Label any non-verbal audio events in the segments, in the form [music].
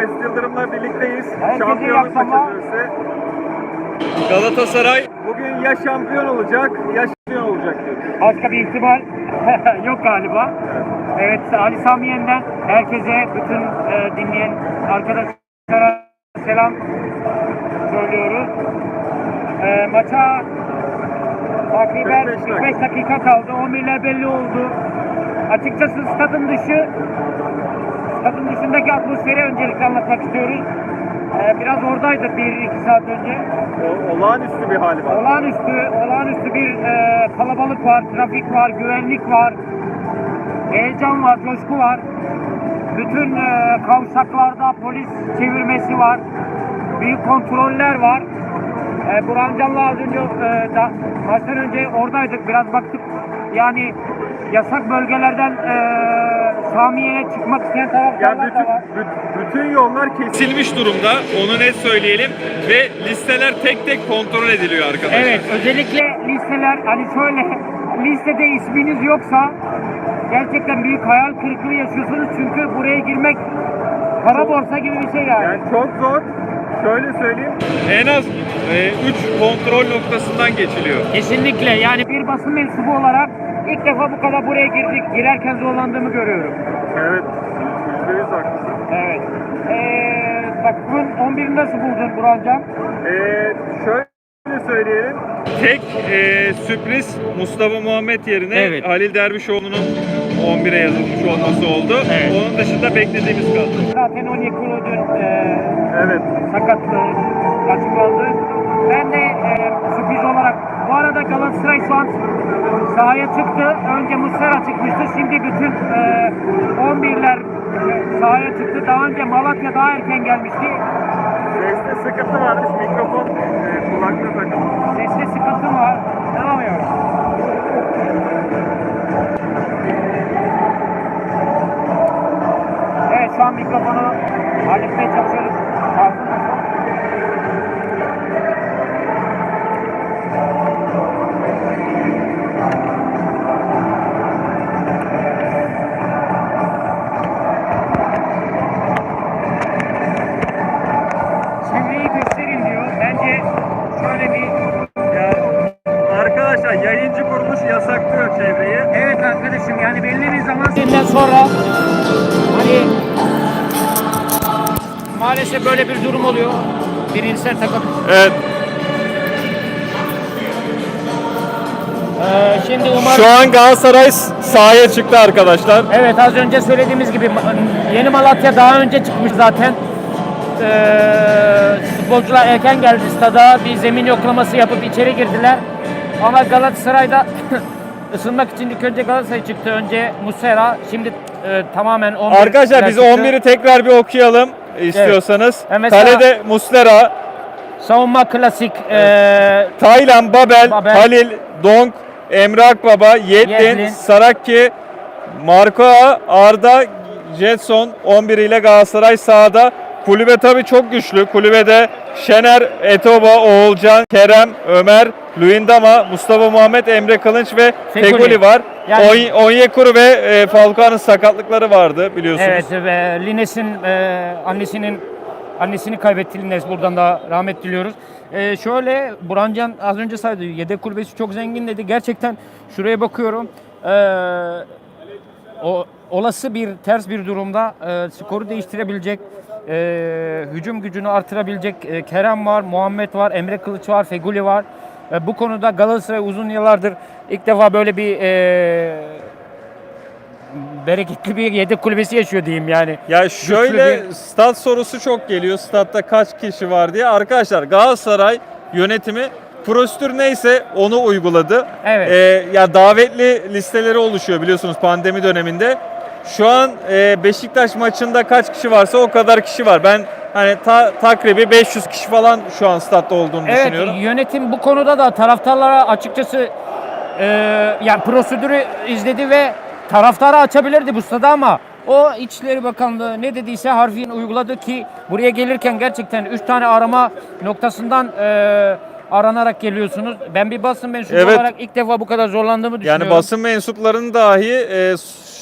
Mesut Yıldırım'la birlikteyiz. Herkese Şampiyonluk mücadelesi. Galatasaray Bugün ya şampiyon olacak ya şampiyon olacak diyoruz. Başka bir ihtimal [laughs] yok galiba. Evet Ali Sami Yen'den herkese, bütün e, dinleyen arkadaşlara selam söylüyoruz. E, maça takriben 45 dakika. 45 dakika kaldı. 11'ler belli oldu. Açıkçası stadın dışı stadın dışındaki atmosferi öncelikle anlatmak istiyoruz. E, biraz oradaydık 1-2 saat önce. O, olağanüstü bir hali var. Olağanüstü, olağanüstü bir e, kalabalık var, trafik var, güvenlik var, heyecan var, coşku var. Bütün e, kavşaklarda polis çevirmesi var, büyük kontroller var. E, Burhan Can'la az önce, e, da, maçtan önce oradaydık, biraz baktık. Yani yasak bölgelerden e, Samiye'ye çıkmak isteyen Yani taraftarlar bütün, da var. bü- bütün yollar kesilmiş. silmiş durumda. Onu net söyleyelim. Ve listeler tek tek kontrol ediliyor arkadaşlar. Evet, özellikle listeler hani şöyle listede isminiz yoksa gerçekten büyük hayal kırıklığı yaşıyorsunuz çünkü buraya girmek kara borsa gibi bir şey yani. Yani çok zor. Şöyle söyleyeyim. En az 3 kontrol noktasından geçiliyor. Kesinlikle yani bir basın mensubu olarak ilk defa bu kadar buraya girdik, girerken zorlandığımı görüyorum. Evet. %100 haklısın. Evet. Ee, takımın 11'ini nasıl buldun Burhancan? Ee, şöyle söyleyelim. Tek e, sürpriz Mustafa Muhammed yerine Evet. Halil Dervişoğlu'nun 11'e yazılmış olması oldu. Evet. Onun dışında beklediğimiz kaldı. Zaten Onyekuru dün e, Evet. sakatlığı açıklandı. Ben de e, sürpriz olarak arada Galatasaray şu an sahaya çıktı. Önce Muslera çıkmıştı. Şimdi bütün e, 11'ler e, sahaya çıktı. Daha önce Malatya daha erken gelmişti. Seste sıkıntı varmış. Mikrofon e, kulaklığı takılmış. Seste sıkıntı var. Devam ediyoruz. Evet şu an mikrofonu halletmeye çalışıyoruz. Senden sonra hani maalesef böyle bir durum oluyor. Birincisi takım. Evet. Ee, şimdi umarım Şu an Galatasaray sahaya çıktı arkadaşlar. Evet az önce söylediğimiz gibi Yeni Malatya daha önce çıkmış zaten. Ee, futbolcular erken geldi stada. Bir zemin yoklaması yapıp içeri girdiler. Ama Galatasaray'da [laughs] ısınmak için ilk önce Galatasaray çıktı. Önce Muslera. Şimdi e, tamamen 11 Arkadaşlar biz çıktı. 11'i tekrar bir okuyalım istiyorsanız. E mesela- Kalede Muslera, Savunma klasik. e, Taylan, Babel, Babel. Halil, Donk, Emre Akbaba, Yedlin, Yedlin. Saraki, Marco Arda, Jetson 11 ile Galatasaray sahada. Kulübe tabii çok güçlü. Kulübede Şener, Etoba, Oğulcan, Kerem, Ömer, Luindama, Mustafa Muhammed, Emre Kılınç ve. Feguli var. Yani- Oy- Onyekuru ve e, Falcao'nun sakatlıkları vardı biliyorsunuz. Evet ve Lines'in e, annesinin annesini kaybetti Lines buradan da rahmet diliyoruz. E, şöyle Burancan az önce saydı yedek kulübesi çok zengin dedi. Gerçekten şuraya bakıyorum. E, o olası bir ters bir durumda e, skoru değiştirebilecek e, hücum gücünü artırabilecek e, Kerem var, Muhammed var, Emre Kılıç var, Feguli var. E, bu konuda Galatasaray uzun yıllardır ilk defa böyle bir e, bereketli bir yedek kulübesi yaşıyor diyeyim yani. Ya şöyle bir- stat sorusu çok geliyor. Statta kaç kişi var diye. Arkadaşlar Galatasaray yönetimi prosedür neyse onu uyguladı. Evet. Ee, ya davetli listeleri oluşuyor biliyorsunuz pandemi döneminde. Şu an e, Beşiktaş maçında kaç kişi varsa o kadar kişi var. Ben hani ta, takribi 500 kişi falan şu an statta olduğunu Evet düşünüyorum. yönetim bu konuda da taraftarlara açıkçası e, yani prosedürü izledi ve taraftara açabilirdi bu stada ama o İçişleri Bakanlığı ne dediyse harfiyen uyguladı ki buraya gelirken gerçekten 3 tane arama noktasından e, aranarak geliyorsunuz. Ben bir basın mensubu Evet. olarak ilk defa bu kadar zorlandığımı düşünüyorum. Yani basın mensuplarının dahi e,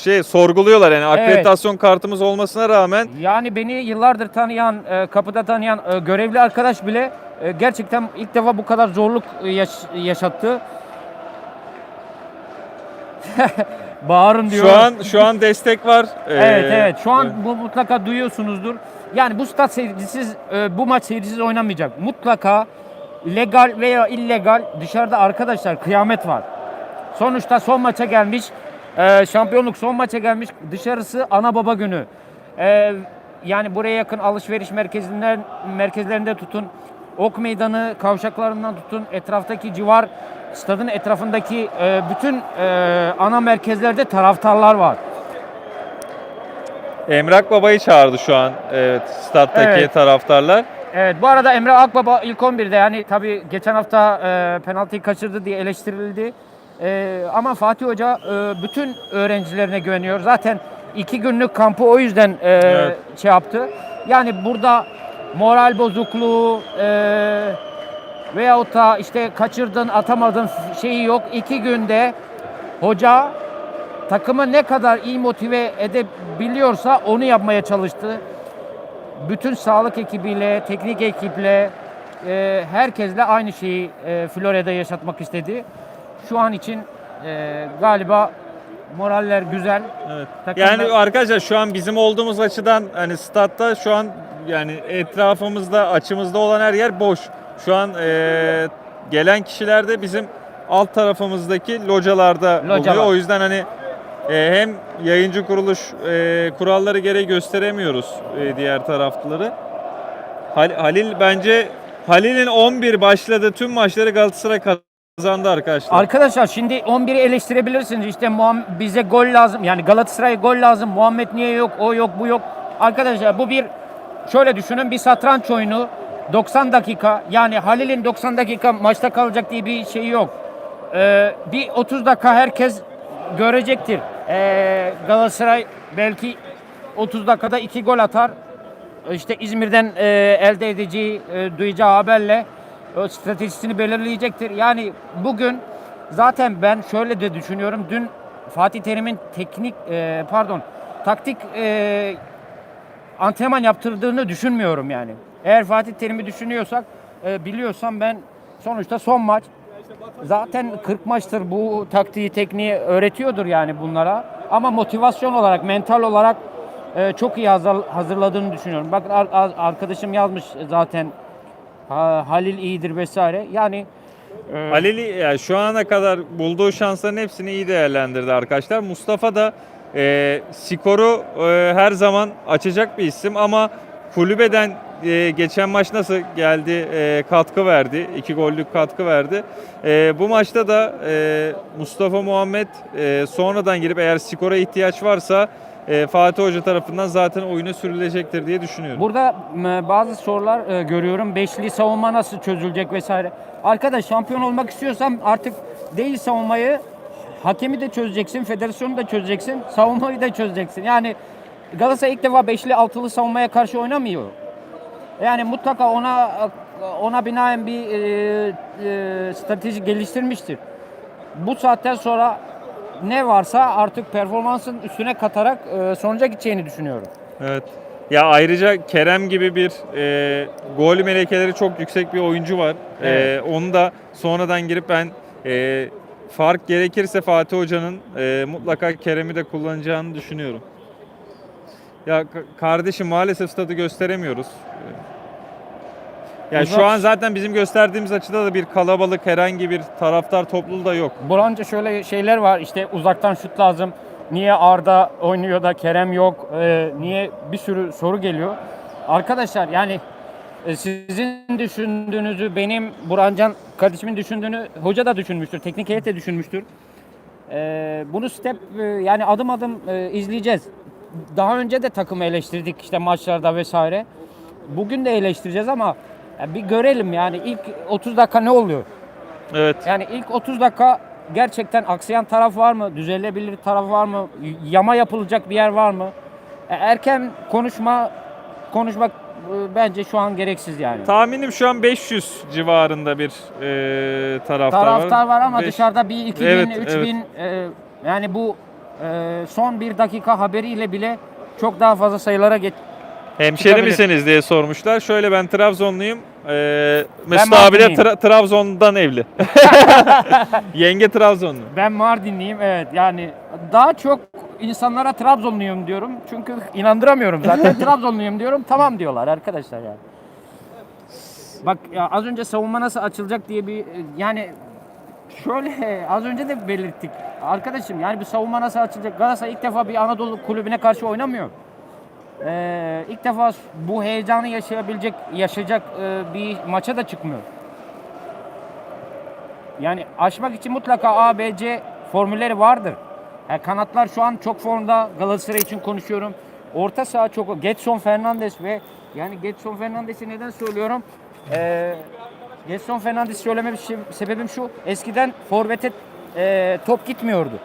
şey sorguluyorlar yani akreditasyon kartımız olmasına rağmen Yani beni yıllardır tanıyan, e, kapıda tanıyan e, görevli arkadaş bile e, gerçekten ilk defa bu kadar zorluk e, yaş- yaşattı. [laughs] Bağırın diyor. şu an şu an destek var. [laughs] Evet Ee, evet şu an bu mutlaka duyuyorsunuzdur. Yani bu stat seyircisiz, e, bu maç seyircisiz oynamayacak. Mutlaka legal veya illegal dışarıda arkadaşlar kıyamet var. Sonuçta son maça gelmiş, e, şampiyonluk son maça gelmiş. Dışarısı ana baba günü. E, yani buraya yakın alışveriş merkezinden merkezlerinde tutun, ok meydanı kavşaklarından tutun, etraftaki civar stadın etrafındaki e, bütün e, ana merkezlerde taraftarlar var. Emrak Baba'yı çağırdı şu an. Evet, stat'taki Evet. taraftarlar. Evet bu arada Emre Akbaba ilk 11'de yani tabii geçen hafta e, penaltıyı kaçırdı diye eleştirildi. E, ama Fatih Hoca e, bütün öğrencilerine güveniyor. Zaten iki günlük kampı o yüzden e, Evet. şey yaptı. Yani burada moral bozukluğu e, veyahut da işte kaçırdın atamadın şeyi yok. İki günde hoca takımı ne kadar iyi motive edebiliyorsa onu yapmaya çalıştı bütün sağlık ekibiyle, teknik ekiple, e, herkesle aynı şeyi e, Florya'da yaşatmak istedi. Şu an için e, galiba moraller güzel. Evet. Takımda- Yani arkadaşlar şu an bizim olduğumuz açıdan hani statta şu an yani etrafımızda açımızda olan her yer boş. Şu an e, gelen kişiler de bizim alt tarafımızdaki localarda Localar. oluyor. O yüzden hani e, hem yayıncı kuruluş e, kuralları gereği gösteremiyoruz e, diğer tarafları. Hal- Halil bence Halil'in 11 başladığı tüm maçları Galatasaray kazandı arkadaşlar. Arkadaşlar şimdi 11'i eleştirebilirsiniz. İşte Muham- bize gol lazım. Yani Galatasaray'a gol lazım. Muhammed niye yok? O yok, bu yok. Arkadaşlar bu bir şöyle düşünün bir satranç oyunu. 90 dakika yani Halil'in 90 dakika maçta kalacak diye bir şey yok. Ee, bir 30 dakika herkes görecektir. Ee, Galatasaray belki 30 dakikada 2 gol atar. İşte İzmir'den e, elde edeceği, e, duyacağı haberle stratejisini belirleyecektir. Yani bugün zaten ben şöyle de düşünüyorum. Dün Fatih Terim'in teknik, e, pardon, taktik e, antrenman yaptırdığını düşünmüyorum yani. Eğer Fatih Terim'i düşünüyorsak, e, biliyorsam ben sonuçta son maç. Zaten 40 maçtır bu taktiği, tekniği öğretiyordur yani bunlara. Ama motivasyon olarak, mental olarak e, çok iyi hazır, hazırladığını düşünüyorum. Bakın ar- ar- arkadaşım yazmış zaten ha, Halil iyidir vesaire. Yani e, Halil'i yani şu ana kadar bulduğu şansların hepsini iyi değerlendirdi arkadaşlar. Mustafa da e, skoru e, her zaman açacak bir isim ama kulübeden e, geçen maç nasıl geldi e, katkı verdi. iki gollük katkı verdi. E, bu maçta da e, Mustafa Muhammed e, sonradan girip eğer skora ihtiyaç varsa e, Fatih Hoca tarafından zaten oyuna sürülecektir diye düşünüyorum. Burada m, bazı sorular e, görüyorum. Beşli savunma nasıl çözülecek vesaire. Arkadaş şampiyon olmak istiyorsan artık değil savunmayı hakemi de çözeceksin, federasyonu da çözeceksin, savunmayı da çözeceksin. Yani Galatasaray ilk defa beşli altılı savunmaya karşı oynamıyor. Yani mutlaka ona ona binaen bir e, e, strateji geliştirmiştir. Bu saatten sonra ne varsa artık performansın üstüne katarak e, sonuca gideceğini düşünüyorum. Evet. Ya ayrıca Kerem gibi bir e, gol melekeleri çok yüksek bir oyuncu var. E, Evet. onu da sonradan girip ben e, fark gerekirse Fatih Hoca'nın e, mutlaka Kerem'i de kullanacağını düşünüyorum. Ya kardeşim maalesef stadı gösteremiyoruz. Ya Uzak- şu an zaten bizim gösterdiğimiz açıda da bir kalabalık herhangi bir taraftar topluluğu da yok. Buranca şöyle şeyler var işte uzaktan şut lazım. Niye Arda oynuyor da Kerem yok? Ee, niye bir sürü soru geliyor. Arkadaşlar yani e, sizin düşündüğünüzü benim Burancan kardeşimin düşündüğünü hoca da düşünmüştür. Teknik heyet de düşünmüştür. Ee, bunu step e, yani adım adım e, izleyeceğiz. Daha önce de takımı eleştirdik işte maçlarda vesaire. Bugün de eleştireceğiz ama ya bir görelim yani ilk 30 dakika ne oluyor? Evet. Yani ilk 30 dakika gerçekten aksayan taraf var mı? Düzelebilir taraf var mı? Yama yapılacak bir yer var mı? E, Erken konuşma konuşmak e, bence şu an gereksiz yani. Tahminim şu an 500 civarında bir e, taraftar, Taraftar var ama Beş- dışarıda bir 2000, Evet, 3000 e, yani bu e, son bir dakika haberiyle bile çok daha fazla sayılara geç. Hemşeri Çıkabilir. misiniz diye sormuşlar. Şöyle ben Trabzonluyum. Ee, Mesut Ben abi de Mardinliyim. Tra- Trabzon'dan evli. [laughs] Yenge Trabzonlu. Ben Mardinliyim evet yani daha çok insanlara Trabzonluyum diyorum çünkü inandıramıyorum zaten [laughs] Trabzonluyum diyorum tamam diyorlar arkadaşlar yani. Bak ya az önce savunma nasıl açılacak diye bir yani şöyle az önce de belirttik arkadaşım yani bir savunma nasıl açılacak Galatasaray ilk defa bir Anadolu kulübüne karşı oynamıyor. Ee, ilk defa bu heyecanı yaşayabilecek yaşayacak e, bir maça da çıkmıyor. Yani aşmak için mutlaka A, B, C formülleri vardır. Yani kanatlar şu an çok formda. Galatasaray için konuşuyorum. Orta saha çok. Getson Fernandes ve yani Getson Fernandes'i neden söylüyorum? Ee, Getson Fernandes söyleme şey- sebebim şu. Eskiden forvete e, top gitmiyordu.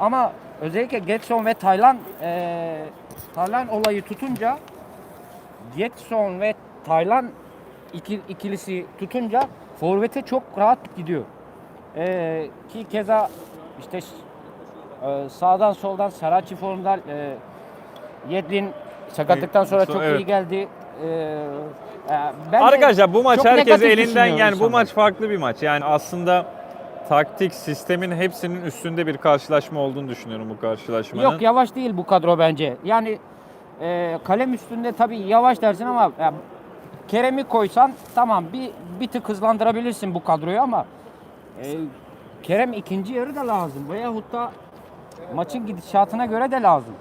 Ama özellikle Getson ve Taylan e, Taylan olayı tutunca Getson ve Taylan iki, ikilisi tutunca forvete çok rahat gidiyor. Ee, ki keza işte e, sağdan soldan Saraçi formda e, Yedlin sakatlıktan sonra çok Evet. iyi geldi. Ee, e, bence Arkadaşlar bu maç herkes elinden yani bu maç farklı bir maç. Yani aslında taktik sistemin hepsinin üstünde bir karşılaşma olduğunu düşünüyorum bu karşılaşmanın. Yok yavaş değil bu kadro bence. Yani e, kalem üstünde tabii yavaş dersin ama ya, Kerem'i koysan tamam bir bir tık hızlandırabilirsin bu kadroyu ama e, Kerem ikinci yarı da lazım veyahut da maçın gidişatına göre de lazım.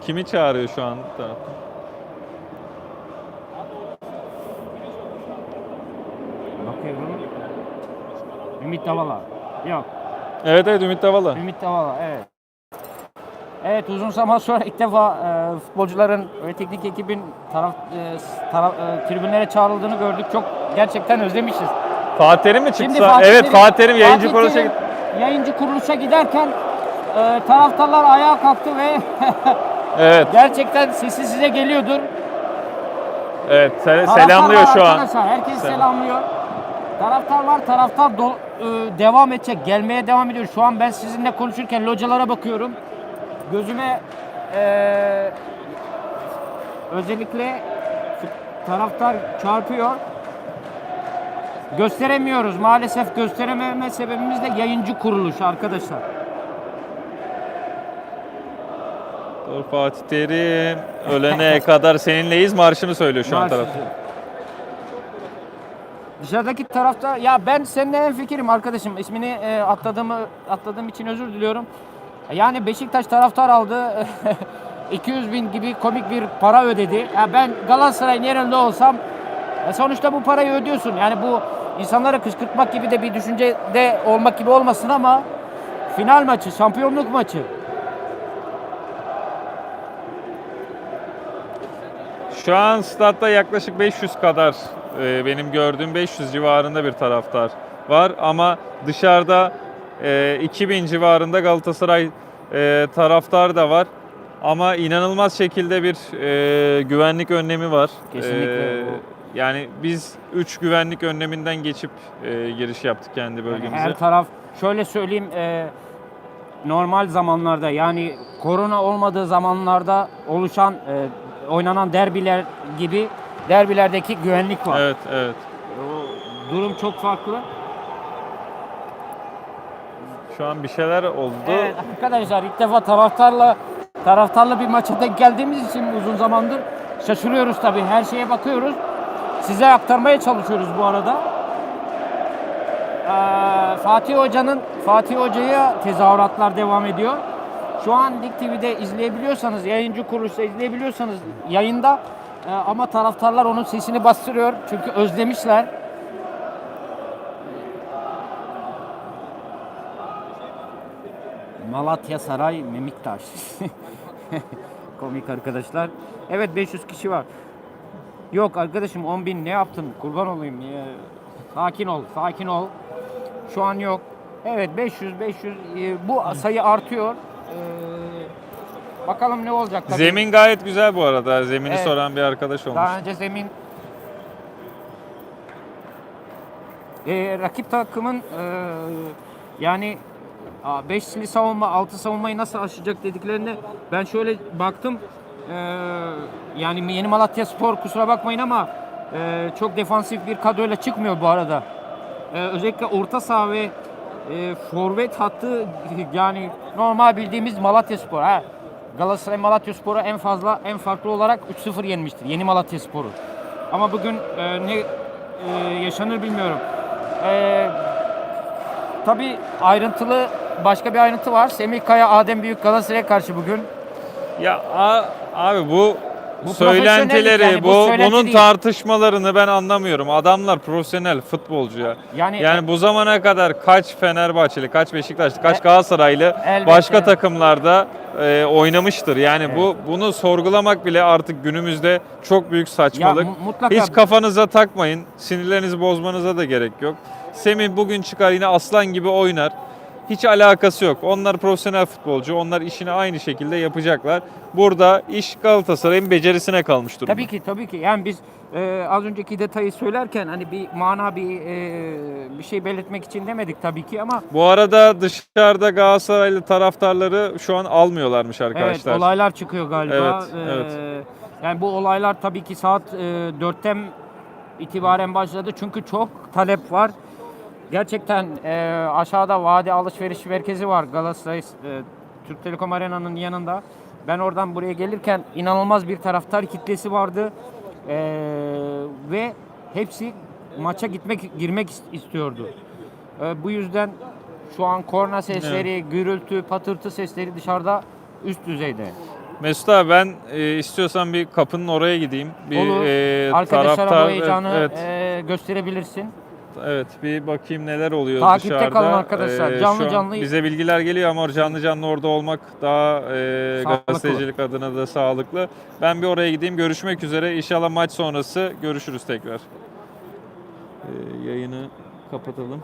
Kimi çağırıyor şu an? Bakıyorum. Ümit Davala. Yok. Evet evet Ümit Davala. Ümit Davala evet. Evet uzun zaman sonra ilk defa e, futbolcuların ve teknik ekibin taraf, e, taraf e, tribünlere çağrıldığını gördük. Çok gerçekten özlemişiz. Fatih Terim mi çıksa? Şimdi Fatih evet Terim- Fatih Terim yayıncı Fatih kuruluşa Terim Yayıncı kuruluşa giderken e, taraftarlar ayağa kalktı ve [laughs] Evet. gerçekten sesi size geliyordur. Evet. se- selamlıyor şu an. Herkes Selam. selamlıyor. Taraftar var, taraftar do- e, devam edecek, gelmeye devam ediyor. Şu an ben sizinle konuşurken localara bakıyorum. Gözüme e, özellikle taraftar çarpıyor. Gösteremiyoruz. Maalesef gösterememe sebebimiz de yayıncı kuruluş arkadaşlar. Dur Fatih Terim ölene kadar seninleyiz marşını söylüyor şu an Marş taraf. Dışarıdaki tarafta ya ben seninle en fikrim arkadaşım. İsmini e, atladığımı atladığım için özür diliyorum. Yani Beşiktaş taraftar aldı. [laughs] 200 bin gibi komik bir para ödedi. Ya ben Galatasaray'ın yerinde olsam e, sonuçta bu parayı ödüyorsun. Yani bu insanları kışkırtmak gibi de bir düşüncede olmak gibi olmasın ama final maçı, şampiyonluk maçı. Şu an statta yaklaşık 500 kadar e, benim gördüğüm 500 civarında bir taraftar var ama dışarıda e, 2000 civarında Galatasaray e, taraftar da var. Ama inanılmaz şekilde bir e, güvenlik önlemi var. Kesinlikle E, yani biz 3 güvenlik önleminden geçip e, giriş yaptık kendi Yani bölgemize. her taraf şöyle söyleyeyim e, normal zamanlarda yani korona olmadığı zamanlarda oluşan e, oynanan derbiler gibi derbilerdeki güvenlik var. Evet, evet. O durum çok farklı. Şu an bir şeyler oldu. Evet arkadaşlar ilk defa taraftarla taraftarlı bir maça denk geldiğimiz için uzun zamandır şaşırıyoruz tabii. Her şeye bakıyoruz. Size aktarmaya çalışıyoruz bu arada. Ee, Fatih Hoca'nın Fatih Hoca'ya tezahüratlar devam ediyor. Şu an Lig TV'de izleyebiliyorsanız, yayıncı kuruluşta izleyebiliyorsanız yayında e, ama taraftarlar onun sesini bastırıyor çünkü özlemişler. Malatya Saray Memiktaş. [laughs] Komik arkadaşlar. Evet 500 kişi var. Yok arkadaşım 10 bin ne yaptın? Kurban olayım. Ya. Sakin ol, sakin ol. Şu an yok. Evet 500, 500. e, bu sayı artıyor. Ee, bakalım ne olacak tabii. Zemin gayet güzel bu arada. Zemini Evet. soran bir arkadaş olmuş. Daha önce zemin Ee, rakip takımın e, Yani 5'li savunma, 6 savunmayı nasıl aşacak dediklerinde ben şöyle baktım. Ee, yani Yeni Malatya Spor kusura bakmayın ama e, çok defansif bir kadroyla çıkmıyor bu arada. Ee, özellikle orta saha ve e, forvet hattı yani normal bildiğimiz Malatya Spor. Ha. Galatasaray Malatya Spor'u en fazla en farklı olarak 3-0 yenmiştir. Yeni Malatya Spor'u. Ama bugün e, ne e, yaşanır bilmiyorum. E, tabii ayrıntılı başka bir ayrıntı var. Semih Kaya, Adem Büyük Galatasaray'a karşı bugün. Ya a- abi bu, Bu söylentileri, profesyonellik yani, bu söylenti bunun değil. tartışmalarını ben anlamıyorum. Adamlar profesyonel futbolcu ya. Yani, Yani bu zamana kadar kaç Fenerbahçeli, kaç Beşiktaşlı, kaç E- Galatasaraylı Elbette. başka takımlarda e, oynamıştır. Yani bu bunu sorgulamak bile artık günümüzde çok büyük saçmalık. mu- mutlaka- Hiç kafanıza takmayın. Sinirlerinizi bozmanıza da gerek yok. Semih bugün çıkar yine aslan gibi oynar. Hiç alakası yok. Onlar profesyonel futbolcu. Onlar işini aynı şekilde yapacaklar. Burada iş Galatasaray'ın becerisine kalmış durumda. Tabii ki tabii ki. Yani biz e, az önceki detayı söylerken hani bir mana bir e, bir şey belirtmek için demedik tabii ki ama Bu arada dışarıda Galatasaraylı taraftarları şu an almıyorlarmış arkadaşlar. Evet olaylar çıkıyor galiba. Evet, evet. Yani bu olaylar tabii ki saat e, 4'ten itibaren başladı. Çünkü çok talep var. Gerçekten e, aşağıda Vade Alışveriş Merkezi var Galatasaray e, Türk Telekom Arena'nın yanında. Ben oradan buraya gelirken inanılmaz bir taraftar kitlesi vardı. E, ve hepsi maça gitmek girmek is- istiyordu. E, bu yüzden şu an korna sesleri, gürültü, patırtı sesleri dışarıda üst düzeyde. Mesut abi ben e, istiyorsan bir kapının oraya gideyim. Bir Olur. e, Arkadaşlara taraftar bu heyecanı evet, e, gösterebilirsin. Evet bir bakayım neler oluyor Takipte dışarıda. kalın arkadaşlar. E, Canlı canlı- bize bilgiler geliyor ama canlı canlı orada olmak daha e, Sağlıklı. gazetecilik adına da sağlıklı. Ben bir oraya gideyim. Görüşmek üzere. İnşallah maç sonrası görüşürüz tekrar. E, yayını kapatalım.